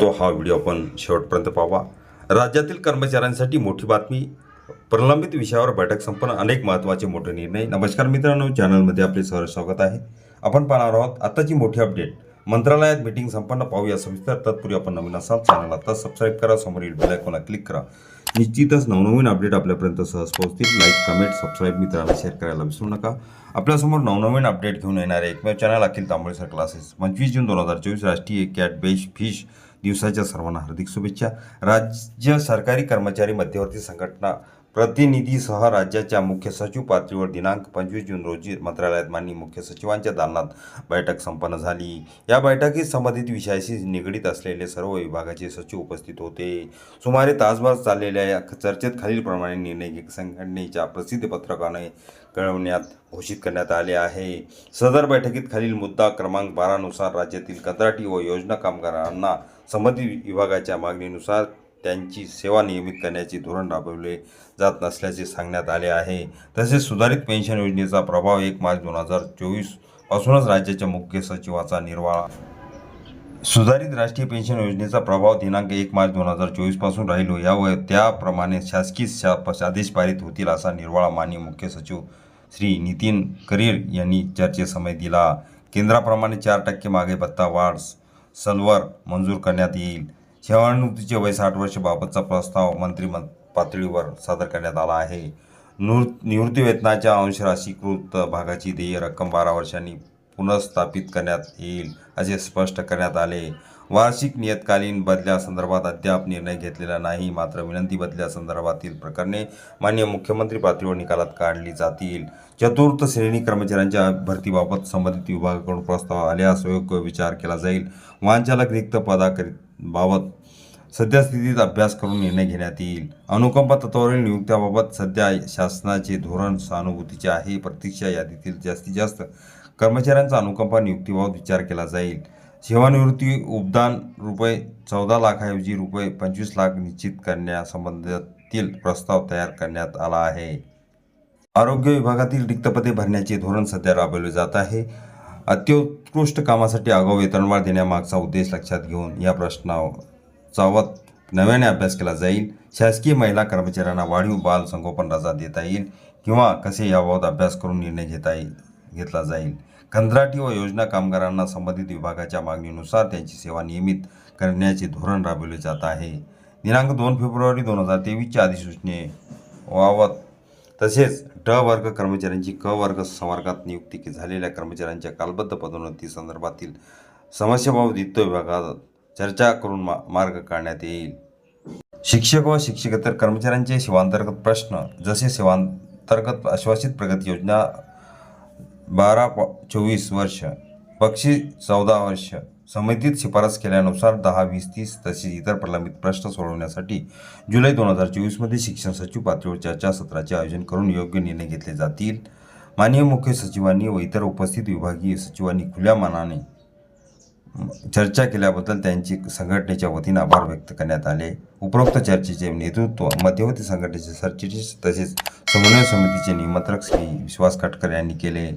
तो हा व्हिडिओ आपण शेवटपर्यंत पाहावा. राज्यातील कर्मचाऱ्यांसाठी मोठी बातमी. प्रलंबित विषयावर बैठक संपन्न. अनेक महत्त्वाचे मोठे निर्णय. नमस्कार मित्रांनो. चॅनलमध्ये आपले सहर्ष स्वागत आहे. आपण पाहणार आहोत आताची मोठी अपडेट. मंत्रालयात मीटिंग संपन्न. पाहूया सविस्तर. तत्पूर्वी आपण नवीन असाल चॅनल आता सबस्क्राईब करा. समोरील बेलायकॉनला क्लिक करा. निश्चितच नवनवीन अपडेट आपल्यापर्यंत सहज पोहोचतील. लाईक कमेंट सबस्क्राईब मित्रांना शेअर करायला विसरू नका. आपल्यासमोर नवनवीन अपडेट घेऊन येणारे एकमेव चॅनल अखिल तांबळेसर क्लासेस पंचवीस जून दोन हजार चोवीस राष्ट्रीय कॅट बेश फिश दिवसाच्या सर्वांना हार्दिक शुभेच्छा. राज्य सरकारी कर्मचारी मध्यवर्ती संघटना प्रतिनिधीसह राज्याच्या मुख्य सचिव पातळीवर दिनांक पंचवीस जून रोजी मंत्रालयात माननीय मुख्य सचिवांच्या दालनात बैठक संपन्न झाली. या बैठकीत संबंधित विषयाशी निगडीत असलेले सर्व विभागाचे सचिव उपस्थित होते. सुमारे तासभर चाललेल्या या चर्चेत खालीलप्रमाणे निर्णय संघटनेच्या प्रसिद्ध पत्रकाने कळवण्यात घोषित करण्यात आले आहे. सदर बैठकीत खालील मुद्दा क्रमांक बारानुसार राज्यातील कंत्राटी व योजना कामगारांना संबंधित विभागाच्या मागणीनुसार त्यांची सेवा नियमित करण्याचे धोरण राबवले जात नसल्याचे सांगण्यात आले आहे. तसेच सुधारित पेन्शन योजनेचा प्रभाव एक मार्च दोन हजार चोवीस पासूनच राज्याच्या मुख्य सचिवाचा निर्वाळा. सुधारित राष्ट्रीय पेन्शन योजनेचा प्रभाव दिनांक एक मार्च दोन हजार चोवीसपासून राहिलो. यावर त्याप्रमाणे शासकीय शा- आदेश पारित होतील असा निर्वाळा माननीय मुख्य सचिव श्री नितीन करीर यांनी चर्चेसमय दिला. केंद्राप्रमाणे चार टक्के मागे भत्ता वाढ सलवर मंजूर करण्यात येईल. सेवानिवृत्तीचे वय साठ वर्षाबाबतचा प्रस्ताव मंत्री पातळीवर सादर करण्यात आला आहे. नृ निवृत्तीवेतनाच्या अंशराशीकृत भागाची देय रक्कम बारा वर्षांनी पुनर्स्थापित करण्यात येईल असे स्पष्ट करण्यात आले. वार्षिक नियतकालीन बदल्यासंदर्भात अद्याप निर्णय घेतलेला नाही मात्र विनंती बदल्यासंदर्भातील प्रकरणे मान्य मुख्यमंत्री पातळीवर निकालात काढली जातील. चतुर्थ श्रेणी कर्मचाऱ्यांच्या भरतीबाबत संबंधित विभागाकडून प्रस्ताव आल्यास योग्य विचार केला जाईल. वाहनचालक रिक्त पदाकरित बाबत सद्यस्थितीत अभ्यास करून निर्णय घेण्यात येईल. अनुकंपा तत्वावरील नियुक्त्याबाबत सध्या शासनाचे धोरण सहानुभूतीचे आहे. प्रतीक्षा यादीतील जास्तीत जास्त कर्मचाऱ्यांचा अनुकंपा नियुक्तीबाबत विचार केला जाईल. सेवानिवृत्ती उपदान रुपये चौदा लाखाऐवजी रुपये पंचवीस लाख निश्चित करण्यासंबंधातील प्रस्ताव तयार करण्यात आला आहे. आरोग्य विभागातील रिक्तपदे भरण्याचे धोरण सध्या राबवले जात आहे. अत्युत्कृष्ट कामासाठी आगाऊ वेतनवाढ देण्यामागचा उद्देश लक्षात घेऊन या प्रश्नाचावत नव्याने अभ्यास केला जाईल. शासकीय महिला कर्मचाऱ्यांना वाढीव बाल संगोपन रजा देता येईल किंवा कसे याबाबत अभ्यास करून निर्णय घेता येईल? घेतला जाईल. कंत्राटी व योजना कामगारांना संबंधित विभागाच्या मागणीनुसार त्यांची सेवा नियमित करण्याचे धोरण राबवले जात आहे. दिनांक दोन फेब्रुवारी दोन हजार तेवीसच्या अधिसूचने वावत तसेच ड वर्ग कर्मचाऱ्यांची क वर्ग संवर्गात नियुक्ती के- झालेल्या कर्मचाऱ्यांच्या कालबद्ध पदोन्नती संदर्भातील समस्याबाबत वित्त विभागात चर्चा करून मा मार्ग काढण्यात येईल. शिक्षक व शिक्षकेतर कर्मचाऱ्यांचे सेवांतर्गत प्रश्न जसे सेवांतर्गत आश्वासित प्रगती योजना बारा प चोवीस वर्ष पक्षी चौदा वर्ष समितीत शिफारस केल्यानुसार दहा वीस तीस तसेच इतर प्रलंबित प्रश्न सोडवण्यासाठी जुलै दोन हजार चोवीसमध्ये शिक्षण सचिव पातळीवर चर्चासत्राचे आयोजन करून योग्य निर्णय घेतले जातील. माननीय मुख्य सचिवांनी व इतर उपस्थित विभागीय सचिवांनी खुल्या मनाने चर्चा केल्याबद्दल त्यांची संघटनेच्या वतीने आभार व्यक्त करण्यात आले. उपरोक्त चर्चेचे नेतृत्व मध्यवर्ती संघटनेचे सरचिटणीस तसेच समन्वय समितीचे निमंत्रक श्री विश्वास खटकर यांनी केले.